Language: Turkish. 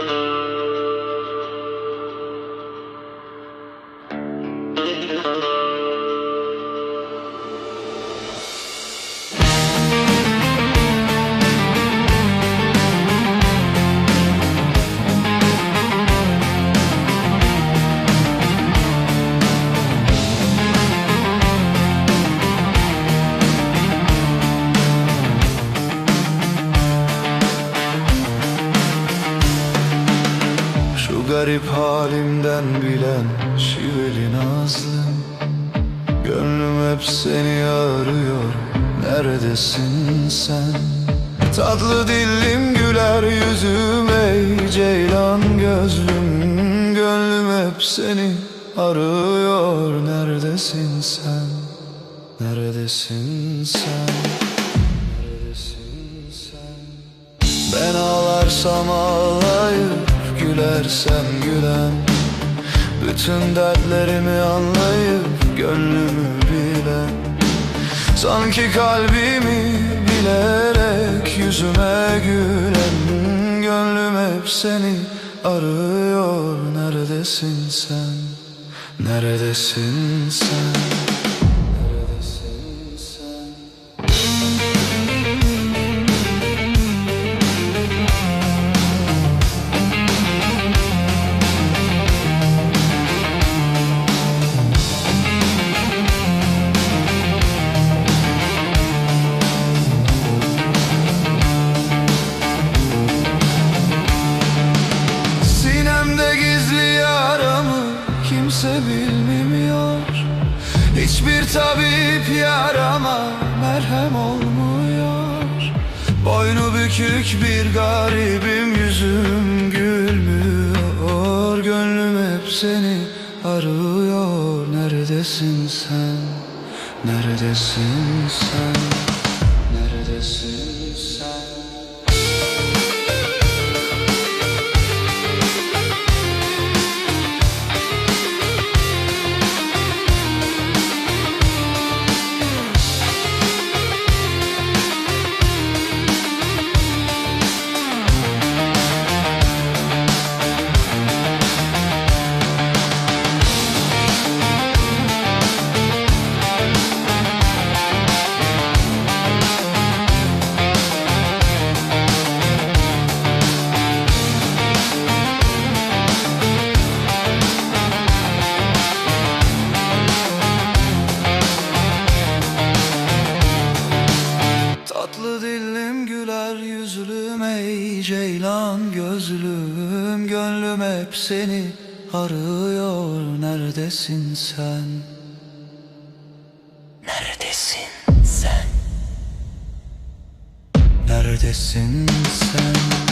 Şu garip halimden bilen şiveli nazlım Gönlüm hep seni arıyor Neredesin sen? Tatlı dillim güler yüzüm ey ceylan gözlüm Gönlüm hep seni arıyor Neredesin sen? Neredesin sen? Neredesin sen? Ben ağlarsam ağlayıp gülersem gülen Bütün dertlerimi anlayıp gönlümü bilen Sanki kalbimi bilerek yüzüme gülen Gönlüm hep seni arıyor Neredesin sen? Neredesin sen? Hiçbir tabip yarama merhem olmuyor Boynu bükük bir garibim yüzüm gülmüyor Gönlüm hep seni arıyor Neredesin sen? Neredesin sen? Dillim güler yüzlüm ey ceylan gözlüm Gönlüm hep seni arıyor neredesin sen? Neredesin sen? Neredesin sen?